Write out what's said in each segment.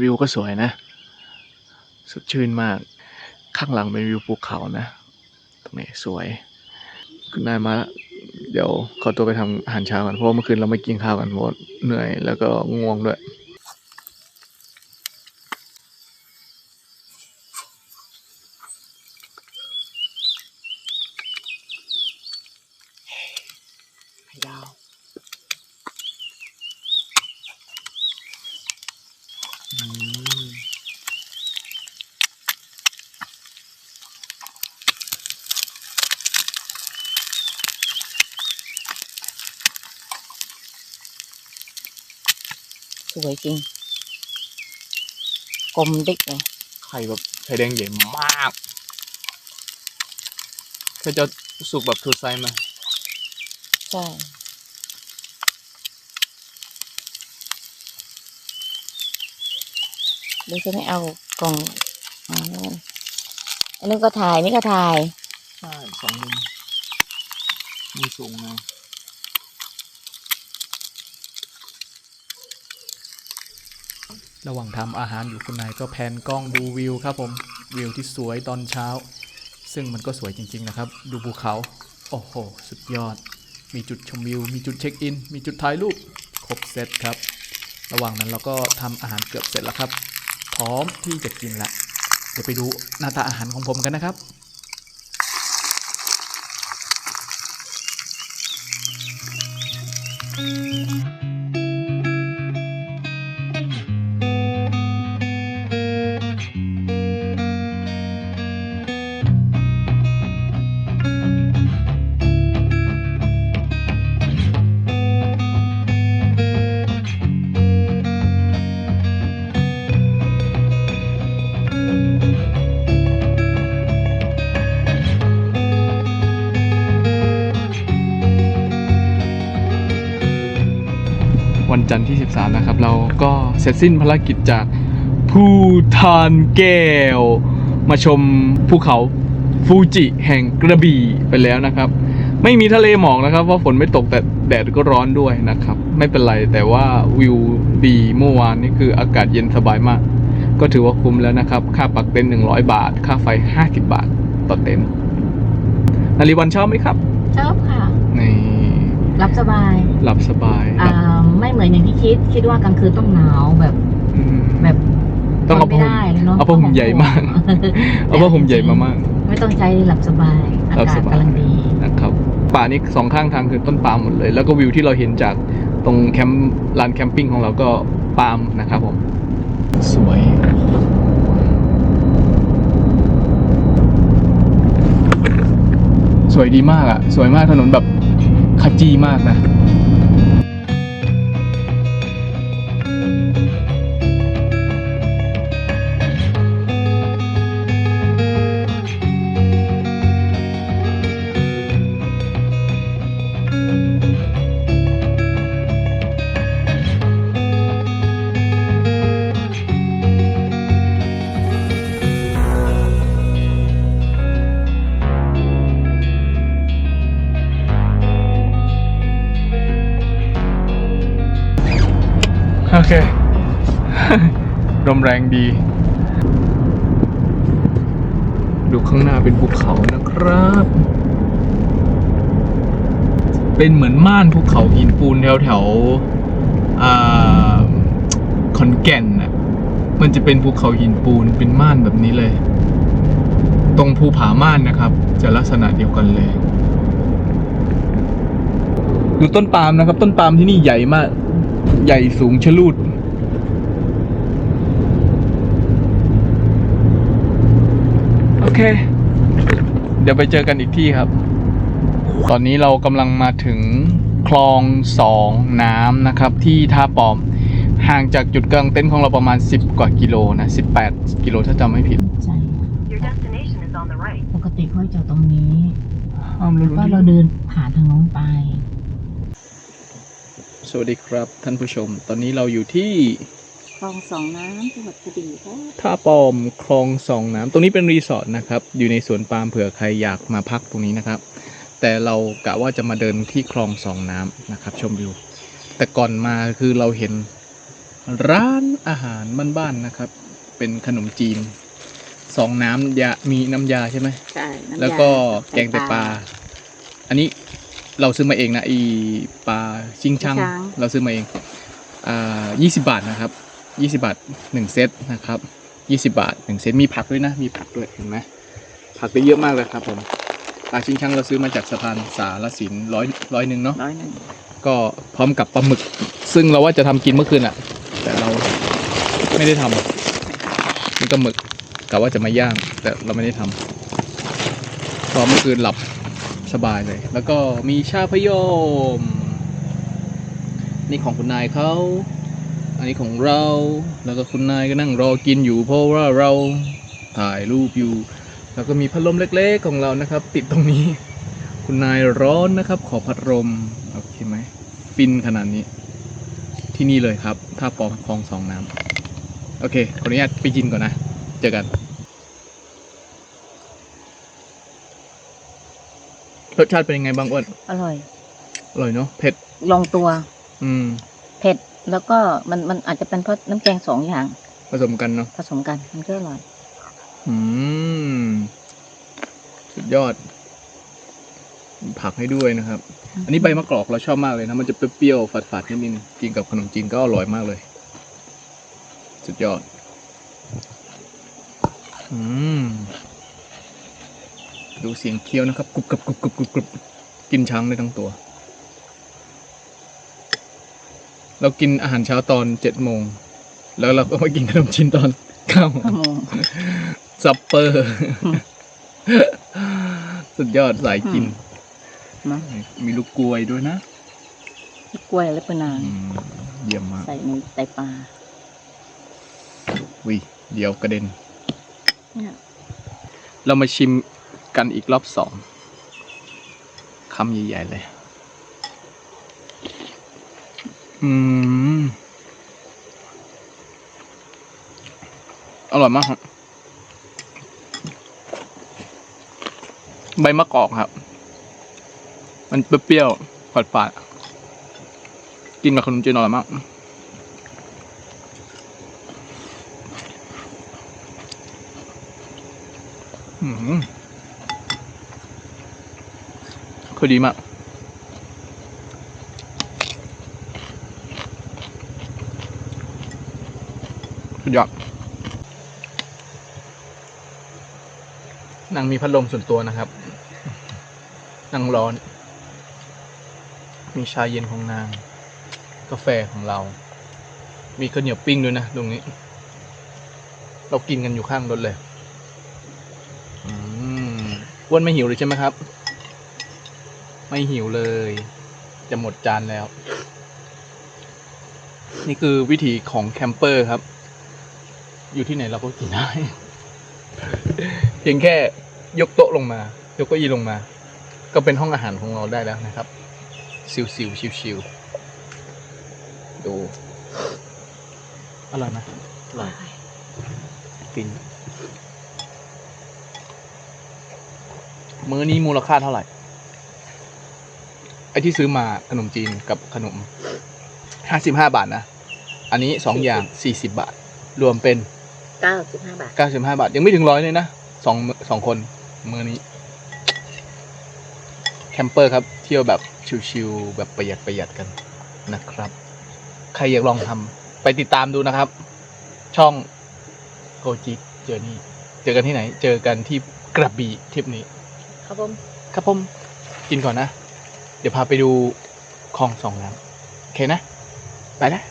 วิวก็สวยนะ สดชื่นมาก ข้างหลังเป็นวิวภูเขานะ ตรงนี้สวย คุณนายมาแล้วเดี๋ยวขอตัวไปทำอาหารเช้ากันเพราะเมื่อคืนเราไม่กินข้าวกันเพราะเหนื่อยแล้วก็ง่วงด้วย วยจริง กลมดิกเลยไข่แบบไข่แดงใหญ่มากเคยจะสุกแบบทูไซส์ไหมใช่หรือจะไม่เอากล่องอ๋ออันนี้ก็ถ่ายนี่ก็ถ่าย ใช่สองมุมมุมสูงนะ ระหว่างทำอาหารอยู่คุณนายก็แพนกล้องดูวิวครับผมวิวที่สวยตอนเช้า ซึ่งมันก็สวยจริง ๆ นะครับ ดูภูเขา โอ้โห สุดยอด มีจุดชมวิว มีจุดเช็คอิน มีจุดถ่ายรูป ครบเซตครับ ระหว่างนั้นเราก็ทำอาหารเกือบเสร็จแล้วครับ พร้อมที่จะกินละ เดี๋ยวไปดูหน้าตาอาหารของผมกันนะครับ วันจันทร์ที่ 13 นะครับ เราก็เสร็จสิ้นภารกิจจากภูทานแก้ว มาชมภูเขาฟูจิแห่งกระบี่ไปแล้วนะครับ ไม่มีทะเลหมอกนะครับเพราะฝนไม่ตกแต่แดดก็ร้อนด้วยนะครับ ไม่เป็นไรแต่ว่าวิวดีเมื่อวานนี่คืออากาศเย็นสบายมาก ก็ถือว่าคุ้มแล้วนะครับ ค่าปักเต็นท์100 บาท ค่าไฟ 50 บาทต่อเต็นท์นาริวันชอบไหมครับ ชอบค่ะนี่ รับสบายหลับสบายหอ่าลับไม่เหมือนอย่างที่คิด คิดว่ากลางคืนต้องหนาวแบบอืมแบบต้องเอาทนผ้าไม่ห่ม ได้เลยเนาะเอาผ้าห่มใหญ่มาก เอาผ้าห่มใหญ่มามาก ไม่ต้องใช้หลับสบายอาหลับกาสศบาย กำลังดี นะครับป่านี้สองข้างทางคือต้นปาล์มหมดเลย แล้วก็วิวที่เราเห็นจากตรงแคมป์ลานแคมปิ้งของเราก็ปาล์มนะครับผมสวย สวยดีมากอะสวยมากถนนแบบ ขจีมากนะ ลมแรงดี ดูข้างหน้าเป็นภูเขานะครับ เป็นเหมือนม่านภูเขาหินปูนแถวแถวๆอ่าขอนแก่นน่ะ มันจะเป็นภูเขาหินปูนเป็นม่านแบบนี้เลย ตรงภูผาม่านนะครับ จะลักษณะเดียวกันเลย ดูต้นปาล์มนะครับ ต้นปาล์มที่นี่ใหญ่มาก ใหญ่สูงชะลูด โอ เค เดี๋ยวไปเจอกันอีกที่ครับ ตอนนี้เรากำลังมาถึงคลองสองน้ำนะครับ ที่ท่าปอม ห่างจากจุดกลางเต็นท์ของเราประมาณ 10 กว่ากิโลนะ 18 กิโลถ้าจำไม่ผิด ใช่ Your destination is on the right. ปกติเขาจะจอดตรงนี้อ้าวไม่แล้วรู้ก็ดิเราเดินผ่านทางโน้นไป สวัสดีครับท่านผู้ชม ตอนนี้เราอยู่ที่ คลองสองน้ำจังหวัดกระบี่ครับท่าปอมคลองสองน้ำตรงนี้เป็นรีสอร์ทนะครับ อยู่ในสวนปาล์มเผื่อใครอยากมาพักตรงนี้นะครับ แต่เรากะว่าจะมาเดินที่คลองสองน้ำนะครับ ชมวิว แต่ก่อนมาคือเราเห็นร้านอาหารบ้านๆนะครับ เป็นขนมจีนสองน้ำยามีน้ำยาใช่ไหมใช่น้ำยาแล้วก็แกงไตปลา อันนี้เราซื้อมาเองนะอีปลาชิงช่างเราซื้อมาเองอ่ายี่สิบาทนะครับ ยี่สิบาทหนึ่งเซตนะครับยี่สิบาทหนึ่งเซตมีผักด้วยนะ มีผักด้วยเห็นไหมผักได้เยอะมากเลยครับผมปลาชิงช่างเราซื้อมาจากสะพานสารสินร้อยร้อยหนึ่งเนาะร้อยหนึ่งก็พร้อมกับปลาหมึก ซึ่งเราว่าจะทำกินเมื่อคืนอะแต่เราไม่ได้ทำนี่ก็หมึกกะว่าจะมาย่าง แต่เราไม่ได้ทำเพราะเมื่อคืนหลับสบายเลย แล้วก็มีชาพยมนี่ของคุณนายเขา อันนี้ของเรา แล้วก็คุณนายก็นั่งรอกินอยู่ เพราะว่าเราถ่ายรูปอยู่ แล้วก็มีพัดลมเล็กๆของเรานะครับ ติดตรงนี้ คุณนายร้อนนะครับ ขอพัดลมโอเคไหมฟินขนาดนี้ ที่นี่เลยครับท่าปอคลองสองน้ำโอเคขออนุญาตไปกินก่อนนะ เจอกันรสชาติเป็นยังไงบ้างอ้วนอร่อย อร่อยเนาะเผ็ดลงตัว อืม เผ็ด แล้วก็มันมันอาจจะเป็นเพราะน้ำแกงสองอย่าง ผสมกันเนาะผสมกันมันก็อร่อย อืม สุดยอดมีผักให้ด้วยนะครับ อันนี้ใบมะกรอกเราชอบมากเลยนะ มันจะเปรี้ยวๆฝาดๆนิดนึงกินกับขนมจีนก็อร่อยมากเลย สุดยอด อืม ดูเสียงเคี้ยวนะครับกรุบกรุบกรุบกรุบกรุบกรุบกินช้างได้ทั้งตัว เรากินอาหารเช้าตอนเจ็ดโมง แล้วเราก็มากินขนมจีนตอนเก้าโมงข้าวโมงซัปเปอร์อืมสุดยอดสายกินนะมีลูกกลวยด้วยนะกล้วยและปนางอืมเยี่ยมมาก ใส่ในไตปลาวิเดี๋ยวกระเด็นเนี่ยเรามาชิมกันอีกรอบสองคำใหญ่ๆเลย อืม อร่อยมากครับ ใบมะกอกครับ มันเปรี้ยวๆฝาดๆกินกับขนมจีนอร่อยมากอืมคือดีมาก สุดยอดนางมีพัดลมส่วนตัวนะครับนางร้อน มีชาเย็นของนาง กาแฟของเรา มีข้าวเหนียวปิ้งด้วยนะตรงนี้ เรากินกันอยู่ข้างรถเลยอืมอ้วนไม่หิวเลยใช่ไหมครับ ไม่หิวเลย จะหมดจานแล้ว นี่คือวิธีของแคมเปอร์ครับ อยู่ที่ไหนเราก็กินได้ เพียงแค่ยกโต๊ะลงมา ยกเก้าอี้ลงมา ก็เป็นห้องอาหารของเราได้แล้วนะครับซิวซิวชิวชิวๆดูอร่อยไหมอร่อยฟินมื้อนี้มูลค่าเท่าไหร่ ไอที่ซื้อมาขนมจีนกับขนมห้าสิบห้าบาทนะ อันนี้สองอย่างสี่สิบาท รวมเป็น เก้าสิบห้าบาทเก้าสิบห้าบาท ยังไม่ถึงร้อยเลยนะสองมื้อสองคนมื้อนี้ แคมเปอร์ครับ เที่ยวแบบชิวๆแบบประหยัดประหยัดกันนะครับ ใครอยากลองทำไปติดตามดูนะครับ ช่องโกจิเจอนี่เจอกันที่ไหน เจอกันที่กระบี่ทริปนี้ ครับผม ครับผม กินก่อนนะ เดี๋ยวพาไปดูคลองสองน้ำโอเคนะ ไปนะ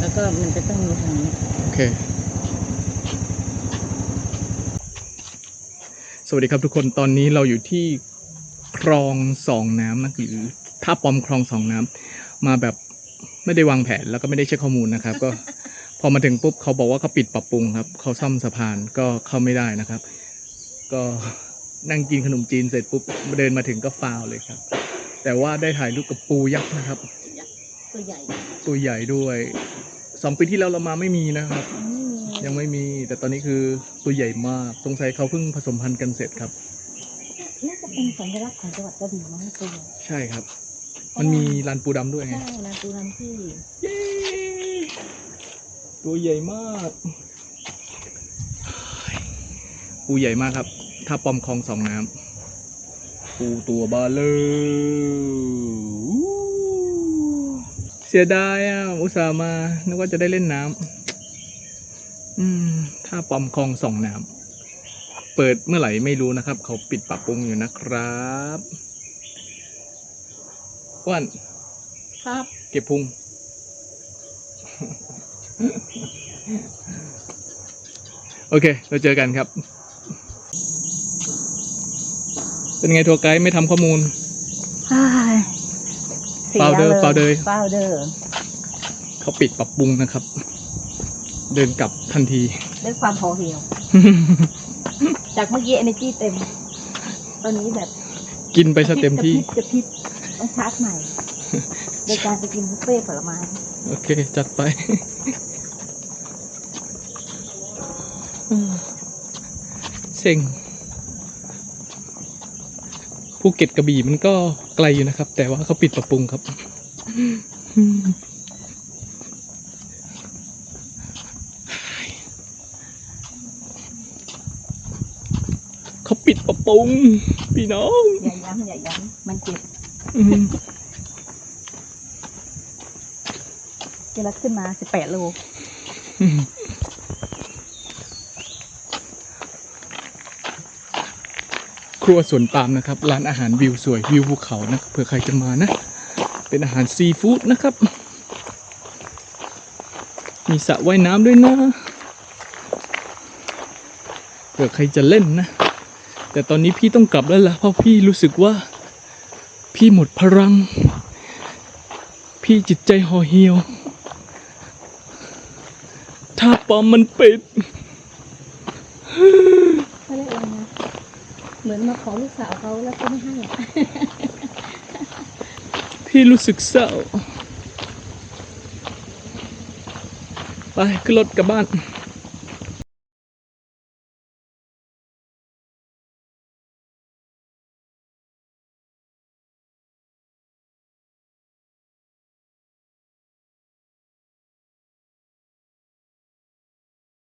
แล้วก็มันจะต้องมีทางนี้ โอเค สวัสดีครับทุกคน ตอนนี้เราอยู่ที่คลองสองน้ำนะหรือท่าปอมคลองสองน้ำมาแบบไม่ได้วางแผนแล้วก็ไม่ได้เช็คข้อมูลนะครับ ก็ พอมาถึงปุ๊บเขาบอกว่าเขาปิดปรับปรุงครับเขาซ่อมสะพานก็เข้าไม่ได้นะครับ ก็นั่งกินขนมจีนเสร็จปุ๊บเดินมาถึงก็ฟาวเลยครับ แต่ว่าได้ถ่ายรูปกับปูยักษ์นะครับ ตัวใหญ่ตัวใหญ่ด้วยสองปีที่แล้วเรามาไม่มีนะครับ ไม่มียังไม่มีแต่ตอนนี้คือตัวใหญ่มากสงสัยเขาเพิ่งผสมพันธุ์กันเสร็จครับ น่าจะเป็นสัญลักษณ์ของจังหวัดกระบี่มั้งตัวใหญ่ใช่ครับ มันมีลานปูดำด้วยไง ใช่นะตัวนั้นที่เย้ตัวใหญ่มากปูใหญ่มากครับ ถ้าปอมคลองสองน้ำปูตัวบาเลอ เสียดายอะ อุตส่าห์มา นึกว่าจะได้เล่นน้ำอืม ถ้าปอมคลองสองน้ำ เปิดเมื่อไหร่ไม่รู้นะครับ เขาปิดปรับปรุงอยู่นะครับอ้วนครับ เก็บพุง โอเค เราเจอกันครับ เป็นไงทัวร์ไกด์ไม่ทำข้อมูล เปล่าเด้อเปล่าเด้อเปล่าเด้อเขาปิดปรับปรุงนะครับ เดินกลับทันที ด้วยความพอเหี่ยว จากเมื่อกี้ energy เต็ม ตอนนี้แบบกินไปซะเต็มที่กระพริบกระพริบต้องชาร์จใหม่ โดยการไปกินบุฟเฟ่ต์ผลไม้ โอเค จัดไป เซ็ง ภูเก็ตกระบี่มันก็ไกลอยู่นะครับ แต่ว่าเขาปิดปรับปรุงครับ เขาปิดปรับปรุงพี่น้องอย่าย้ำอย่าย้ำมันเจ็บอืมเจลักขึ้นมา18โล รัวสวนปาล์มนะครับ ร้านอาหารวิวสวยวิวภูเขานะเผื่อใครจะมานะ เป็นอาหารซีฟู้ดนะครับ มีสระว่ายน้ำด้วยนะเผื่อใครจะเล่นนะ แต่ตอนนี้พี่ต้องกลับแล้วล่ะเพราะพี่รู้สึกว่า พี่หมดพลัง พี่จิตใจห่อเหี่ยว ถ้าปอมมันปิด เขาเรียกอะไรนะ เหมื อนมาขอลูกสาวเขาแล้วเขาไม่ให้ พี่รู้สึกเศร้า ไปขึ้นรถกลับบ้าน